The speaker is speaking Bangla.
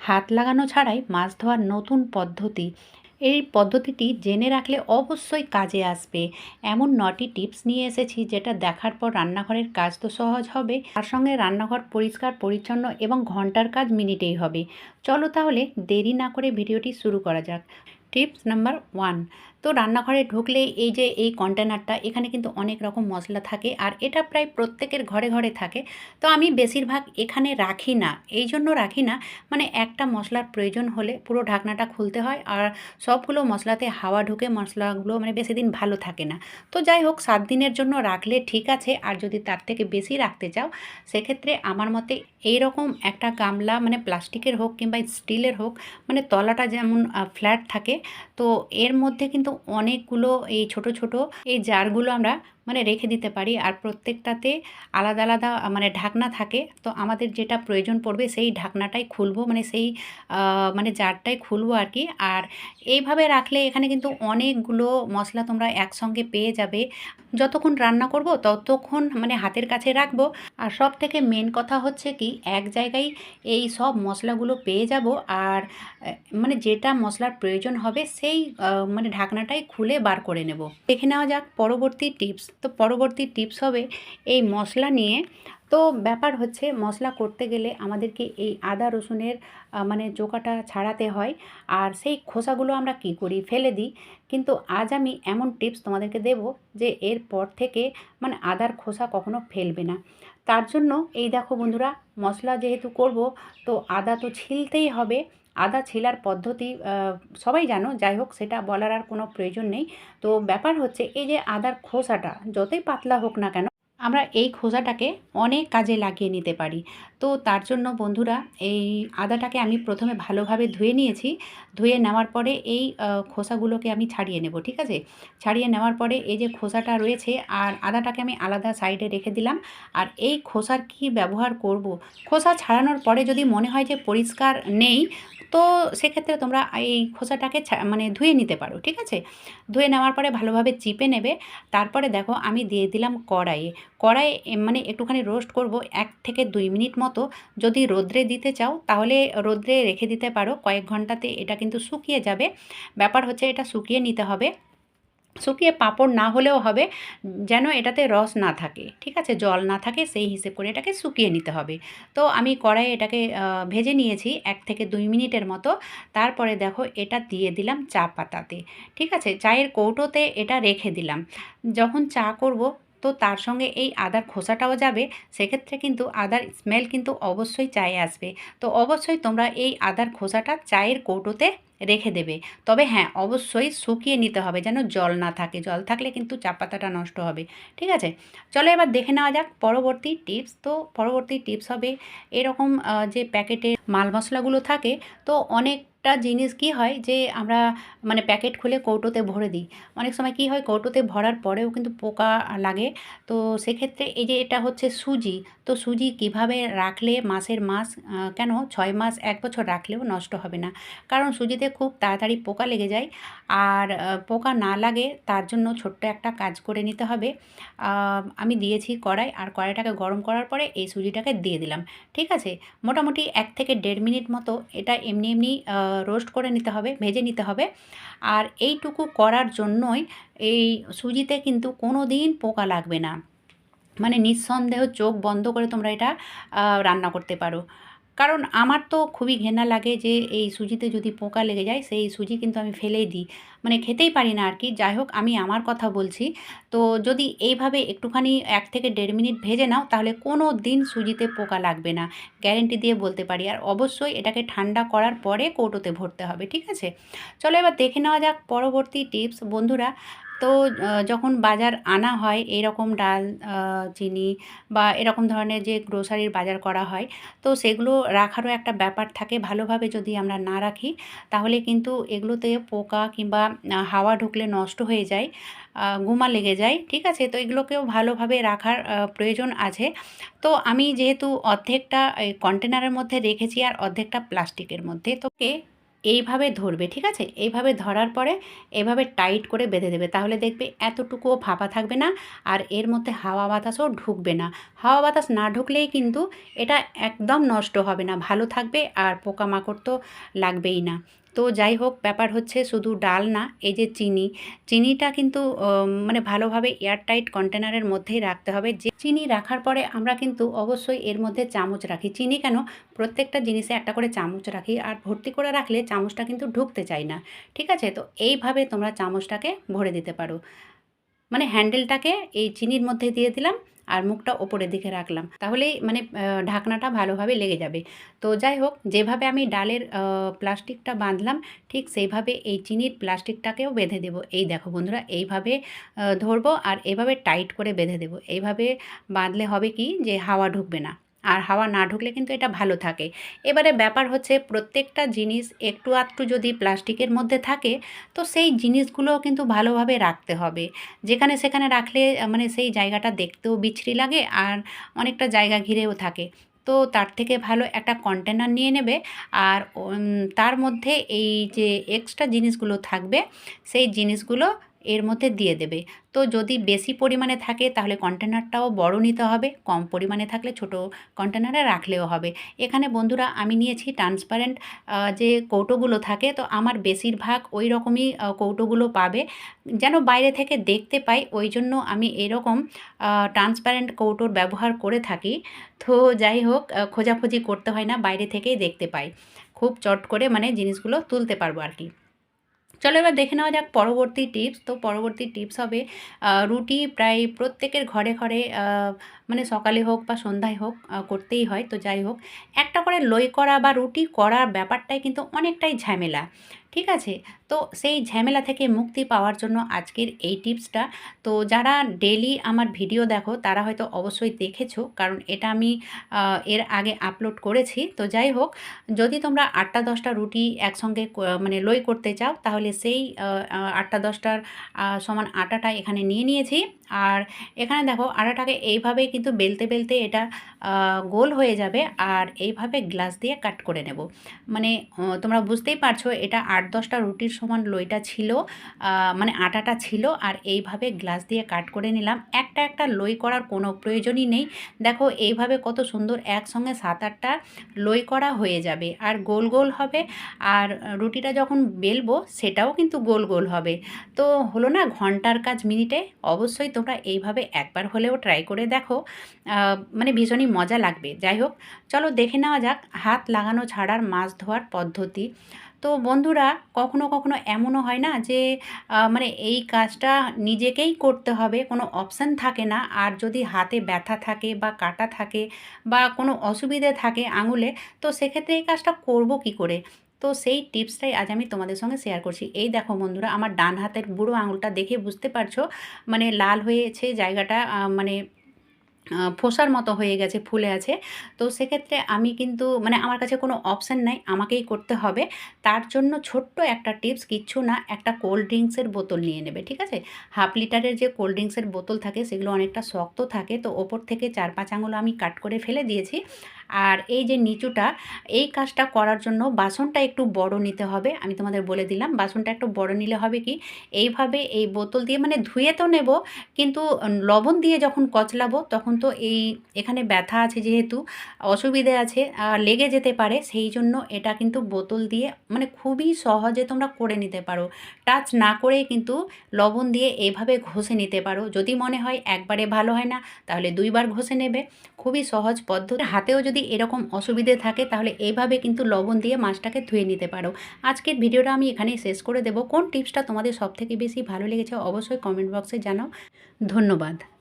হাত লাগানো ছাড়াই মাছ ধোয়ার নতুন পদ্ধতি। এই পদ্ধতিটি জেনে রাখলে অবশ্যই কাজে আসবে। এমন নটি টিপস নিয়ে এসেছি যেটা দেখার পর রান্নাঘরের কাজ তো সহজ হবে, তার সঙ্গে রান্নাঘর পরিষ্কার, পরিচ্ছন্ন এবং ঘণ্টার কাজ মিনিটেই হবে। চলো তাহলে দেরি না করে ভিডিওটি শুরু করা যাক। টিপস নাম্বার ওয়ান তো রান্নাঘরে ঢুকলে এই যে এই কন্টেনারটা এখানে কিন্তু অনেক রকম মশলা থাকে আর এটা প্রায় প্রত্যেকের ঘরে ঘরে থাকে। তো আমি বেশিরভাগ এখানে রাখি না, এই জন্য রাখি না। মানে একটা মশলার প্রয়োজন হলে পুরো ঢাকনাটা খুলতে হয় আর সবগুলো মশলাতে হাওয়া ঢুকে মশলাগুলো মানে বেশি দিন ভালো থাকে না। তো যাই হোক, সাত দিনের জন্য রাখলে ঠিক আছে আর যদি তার থেকে বেশি রাখতে চাও, সেক্ষেত্রে আমার মতে এই রকম একটা গামলা মানে প্লাস্টিকের হোক কিংবা স্টিলের হোক মানে তলাটা যেমন ফ্ল্যাট থাকে, তো এর মধ্যে কিন্তু অনেকগুলো এই ছোট ছোট এই জারগুলো আমরা মানে রেখে দিতে পারি। আর প্রত্যেকটাতে আলাদা আলাদা মানে ঢাকনা থাকে। তো আমাদের যেটা প্রয়োজন পড়বে সেই ঢাকনাটাই খুলবো মানে সেই মানে জারটাই খুলবো আর কি আর এইভাবে রাখলে এখানে কিন্তু অনেকগুলো মশলা তোমরা একসঙ্গে পেয়ে যাবে। যতক্ষণ রান্না করব ততক্ষণ মানে হাতের কাছে রাখব। আর সব থেকে মেন কথা হচ্ছে কি, এক জায়গায় এই সব মশলাগুলো পেয়ে যাব। আর মানে যেটা মশলার প্রয়োজন হবে সেই মানে ঢাকনাটাই খুলে বার করে নেব। দেখে নেওয়া যাক পরবর্তী টিপস। তো পরবর্তী টিপস হবে এই মশলা নিয়ে। তো ব্যাপার হচ্ছে মশলা করতে গেলে আমাদেরকে এই আদা রসুনের মানে চোকাটা ছাড়াতে হয়। আর সেই খোসাগুলো আমরা কি করি? ফেলে দিই। কিন্তু আজ আমি এমন টিপস তোমাদেরকে দেব যে এর পর থেকে মানে আদার খোসা কখনো ফেলবে না। তার জন্য এই দেখো বন্ধুরা, মশলা যেহেতু করব, তো আদা তো ছিলতেই হবে। আদা ছেলার পদ্ধতি সবাই জানো যাই হোক সেটা বলার আর কোনো প্রয়োজন নেই। তো ব্যাপার হচ্ছে এই যে আদার খোসাটা, যতই পাতলা হোক না কেন, আমরা এই খোসাটাকে অনেক কাজে লাগিয়ে নিতে পারি। তো তার জন্য বন্ধুরা, এই আদাটাকে আমি প্রথমে ভালোভাবে ধুয়ে নিয়েছি। ধুয়ে নেওয়ার পরে এই খোসাগুলোকে আমি ছাড়িয়ে নেব, ঠিক আছে? ছাড়িয়ে নেওয়ার পরে এই যে খোসাটা রয়েছে, আর আদাটাকে আমি আলাদা সাইডে রেখে দিলাম। আর এই খোসার কি ব্যবহার করব। খোসা ছাড়ানোর পরে যদি মনে হয় যে পরিষ্কার নেই তো সেক্ষেত্রে তোমরা এই খোসাটাকে মানে ধুয়ে নিতে পারো, ঠিক আছে? ধুয়ে নেওয়ার পরে ভালোভাবে চিপে নেবে, তারপরে দেখো আমি দিয়ে দিলাম কড়াইয়ে কড়াই মানে একটুখানি রোস্ট করব এক থেকে দুই মিনিট মতো। যদি রোদ্রে দিতে চাও, তাহলে রোদ্রে রেখে দিতে পারো। কয়েক ঘন্টাতে এটা কিন্তু শুকিয়ে যাবে। ব্যাপার হচ্ছে এটা শুকিয়ে নিতে হবে। শুকিয়ে পাঁপড় না হলেও হবে, যেন এটাতে রস না থাকে। ঠিক আছে? জল না থাকে, সেই হিসেব করে এটাকে শুকিয়ে নিতে হবে। তো আমি কড়াইয়ে এটাকে ভেজে নিয়েছি এক থেকে দুই মিনিটের মতো। তারপরে দেখো এটা দিয়ে দিলাম চা পাতাতে। ঠিক আছে? চায়ের কৌটোতে এটা রেখে দিলাম। যখন চা করব, তো তার সঙ্গে এই আদার খোসাটাও যাবে। সেক্ষেত্রে কিন্তু আদার স্মেল কিন্তু অবশ্যই চায়ে আসবে। তো অবশ্যই তোমরা এই আদার খোসাটা চায়ের কৌটোতে রেখে দেবে। তবে হ্যাঁ অবশ্যই শুকিয়ে নিতে হবে যেন জল না থাকে। জল থাকলে কিন্তু চা পাতাটা নষ্ট হবে। ঠিক আছে? চলো এবার দেখে নেওয়া যাক পরবর্তী টিপস। তো পরবর্তী টিপস হবে এরকম যে প্যাকেটে মাল মশলাগুলো থাকে, তো অনেক একটা জিনিস কি হয় যে আমরা মানে প্যাকেট খুলে কৌটোতে ভরে দিই। অনেক সময় কি হয় কৌটোতে ভরার পরেও কিন্তু পোকা লাগে। তো সেক্ষেত্রে এই যে এটা হচ্ছে সুজি, তো সুজি কীভাবে রাখলে মাসের মাস কেন ছয় মাস, এক বছর রাখলেও নষ্ট হবে না? কারণ সুজিতে খুব তাড়াতাড়ি পোকা লেগে যায়। আর পোকা না লাগে তার জন্য ছোট্ট একটা কাজ করে নিতে হবে। আমি দিয়েছি কড়াই আর কড়াইটাকে গরম করার পরে এই সুজিটাকে দিয়ে দিলাম। ঠিক আছে? মোটামুটি এক থেকে দেড় মিনিট মতো এটা এমনি এমনি রোস্ট করে নিতে হবে, ভেজে নিতে হবে। আর এইটুকু করার জন্যই এই সুজিতে কিন্তু কোনো দিন পোকা লাগবে না। মানে নিঃসন্দেহ চোখ বন্ধ করে তোমরা এটা রান্না করতে পারো। কারণ আমার তো খুবই ঘেনা লাগে যে এই সুজিতে যদি পোকা লেগে যায়, সেই সুজি কিন্তু আমি ফেলেই দিই। মানে খেতেই পারি না আর কি যাই হোক আমি আমার কথা বলছি। তো যদি এইভাবে একটুখানি এক থেকে দেড় মিনিট ভেজে নাও, তাহলে কোনো দিন সুজিতে পোকা লাগবে না। গ্যারেন্টি দিয়ে বলতে পারি। আর অবশ্যই এটাকে ঠান্ডা করার পরে কৌটোতে ভরতে হবে, ঠিক আছে? চলো এবার দেখে নেওয়া যাক পরবর্তী টিপস। বন্ধুরা তো যখন বাজার আনা হয় এরকম ডাল চিনি বা এরকম ধরনের যে গ্রোসারির বাজার করা হয়, তো সেগুলো রাখারও একটা ব্যাপার থাকে। ভালোভাবে যদি আমরা না রাখি, তাহলে কিন্তু এগুলোতে পোকা কিংবা হাওয়া ঢুকলে নষ্ট হয়ে যায় গুমা লেগে যায়, ঠিক আছে? তো এগুলোকেও ভালোভাবে রাখার প্রয়োজন আছে। তো আমি যেহেতু অর্ধেকটা কন্টেনারের মধ্যে রেখেছি আর অর্ধেকটা প্লাস্টিকের মধ্যে তোকে এইভাবে ধরবে, ঠিক আছে? এইভাবে ধরার পরে এভাবে টাইট করে বেঁধে দেবে। তাহলে দেখবে এতটুকুও ফাঁপা থাকবে না আর এর মধ্যে হাওয়া বাতাসও ঢুকবে না। হাওয়া বাতাস না ঢুকলেই কিন্তু এটা একদম নষ্ট হবে না। ভালো থাকবে আর পোকামাকড় তো লাগবেই না। তো যাই হোক, ব্যাপার হচ্ছে শুধু ডাল না, এই যে চিনি। চিনিটা কিন্তু মানে ভালোভাবে এয়ারটাইট কন্টেনারের মধ্যেই রাখতে হবে। যে চিনি রাখার পরে আমরা কিন্তু অবশ্যই এর মধ্যে চামচ রাখি। চিনি কেন? প্রত্যেকটা জিনিসে একটা করে চামচ রাখি আর ভর্তি করে রাখলে চামচটা কিন্তু ঢুকতে চায় না। ঠিক আছে? তো এইভাবে তোমরা চামচটাকে ভরে দিতে পারো। মানে হ্যান্ডেলটাকে এই চিনির মধ্যে দিয়ে দিলাম। আর মুখটা ওপরের দিকে রাখলাম। তাহলেই মানে ঢাকনাটা ভালোভাবে লেগে যাবে। তো যাই হোক, যেভাবে আমি ডালের প্লাস্টিকটা বাঁধলাম, ঠিক সেইভাবে এই চিনির প্লাস্টিকটাকেও বেঁধে দেব। এই দেখো বন্ধুরা, এইভাবে ধরবো আর এভাবে টাইট করে বেঁধে দেব। এইভাবে বাঁধলে হবে কি? যে হাওয়া ঢুকবে না। আর হাওয়া না ঢুকলে কিন্তু এটা ভালো থাকে। এবারে ব্যাপার হচ্ছে প্রত্যেকটা জিনিস একটু আধটু যদি প্লাস্টিকের মধ্যে থাকে, তো সেই জিনিসগুলোও কিন্তু ভালোভাবে রাখতে হবে। যেখানে সেখানে রাখলে মানে সেই জায়গাটা দেখতেও বিচ্ছিরি লাগে আর অনেকটা জায়গা ঘিরেও থাকে। তো তার থেকে ভালো একটা কন্টেনার নিয়ে নেবে আর তার মধ্যে এই যে এক্সট্রা জিনিসগুলো থাকবে, সেই জিনিসগুলো এর মধ্যে দিয়ে দেবে। তো যদি বেশি পরিমাণে থাকে, তাহলে কন্টেনারটাও বড় নিতে হবে, কম পরিমাণে থাকলে ছোট কন্টেনারে রাখলেও হবে। এখানে বন্ধুরা, আমি নিয়েছি ট্রান্সপারেন্ট যে কৌটোগুলো থাকে, তো আমার বেশিরভাগ ওই রকমই কৌটোগুলো পাবে। যেন বাইরে থেকে দেখতে পাই, ওই জন্য আমি এরকম ট্রান্সপারেন্ট কৌটোর ব্যবহার করে থাকি। তো যাই হোক খোঁজাখুঁজি করতে হয় না, বাইরে থেকেই দেখতে পাই। খুব চট করে মানে জিনিসগুলো তুলতে পারব আর কি। চলো এবার দেখে নেওয়া যাক পরবর্তী টিপস তো পরবর্তী টিপস হবে রুটি প্রায় প্রত্যেকের ঘরে ঘরে মানে সকালে হোক বা সন্ধ্যায় হোক করতেই হয়। তো যাই হোক, একটা করে লই করা বা রুটি করার ব্যাপারটাই কিন্তু অনেকটাই ঝামেলা। ঠিক আছে? তো সেই ঝামেলা থেকে মুক্তি পাওয়ার জন্য আজকের এই টিপসটা। তো যারা ডেলি আমার ভিডিও দেখো, তারা হয়তো অবশ্যই দেখেছ, কারণ এটা আমি এর আগে আপলোড করেছি। তো যাই হোক, যদি তোমরা আটটা দশটা রুটি একসঙ্গে মানে লই করতে চাও, তাহলে সেই আটটা দশটার সমান আটাটা এখানে নিয়ে নিয়েছি। আর এখানে দেখো, আটাটাকে এইভাবে কিন্তু বেলতে বেলতে এটা গোল হয়ে যাবে। আর এইভাবে গ্লাস দিয়ে কাট করে নেব। মানে তোমরা বুঝতেই পারছ, এটা আট দশটা রুটির সমান লইটা ছিল মানে আটাটা ছিল আর এইভাবে গ্লাস দিয়ে কাট করে নিলাম। একটা একটা লই করার কোনো প্রয়োজনই নেই। দেখো এইভাবে কত সুন্দর একসঙ্গে সাত আটটা লই করা হয়ে যাবে। আর গোল গোল হবে। আর রুটিটা যখন বেলবো সেটাও কিন্তু গোল গোল হবে। তো হলো না ঘণ্টার কাজ মিনিটে? অবশ্যই তোমরা এইভাবে একবার হলেও ট্রাই করে দেখো। মানে ভীষণই মজা লাগবে। যাই হোক, চলো দেখে নেওয়া যাক। হাত লাগানো ছাড়ার মাছ ধোয়ার পদ্ধতি। তো বন্ধুরা, কখনো কখনো এমনও হয় না যে মানে এই কাজটা নিজেকেই করতে হবে, কোনো অপশান থাকে না। আর যদি হাতে ব্যথা থাকে বা কাটা থাকে বা কোনো অসুবিধে থাকে আঙুলে, তো সেক্ষেত্রে এই কাজটা করব কি করে? তো সেই টিপসটাই আজ আমি তোমাদের সঙ্গে শেয়ার করছি। এই দেখো বন্ধুরা, আমার ডান হাতের বুড়ো আঙুলটা দেখে বুঝতে পারছ মানে লাল হয়েছে জায়গাটা মানে ফোসার মতো হয়ে গেছে, ফুলে আছে। তো সেক্ষেত্রে আমি কিন্তু মানে আমার কাছে কোনো অপশান নাই, আমাকেই করতে হবে। তার জন্য ছোট্ট একটা টিপস কিচ্ছু না, একটা কোল্ড ড্রিঙ্কসের বোতল নিয়ে নেবে, ঠিক আছে? হাফ লিটারের যে কোল্ড ড্রিঙ্কসের বোতল থাকে, সেগুলো অনেকটা শক্ত থাকে। তো ওপর থেকে চার পাঁচ আঙুল আমি কাট করে ফেলে দিয়েছি। আর এই যে নিচুটা, এই কাজটা করার জন্য বাসনটা একটু বড় নিতে হবে। আমি তোমাদের বলে দিলাম, বাসনটা একটু বড় নিলে হবে কি, এইভাবে এই বোতল দিয়ে মানে ধুয়ে তো নেব, কিন্তু লবণ দিয়ে যখন কচলাবো তখন তো এই এখানে ব্যথা আছে যেহেতু, অসুবিধে আছে লেগে যেতে পারে, সেই জন্য এটা কিন্তু বোতল দিয়ে মানে খুবই সহজে তোমরা করে নিতে পারো। টাচ না করে কিন্তু লবণ দিয়ে এভাবে ঘষে নিতে পারো। যদি মনে হয় একবারে ভালো হয় না, তাহলে দুইবার ঘষে নেবে। খুবই সহজ পদ্ধতি। হাতেও যদি এরকম অসুবিধে থাকে, তাহলে এইভাবে কিন্তু লবণ দিয়ে মাছটাকে ধুয়ে নিতে পারো। আজকের ভিডিওটা আমি এখানে শেষ করে দেবো। কোন টিপসটা তোমাদের সবথেকে বেশি ভালো লেগেছে, অবশ্যই কমেন্ট বক্সে জানাও। ধন্যবাদ।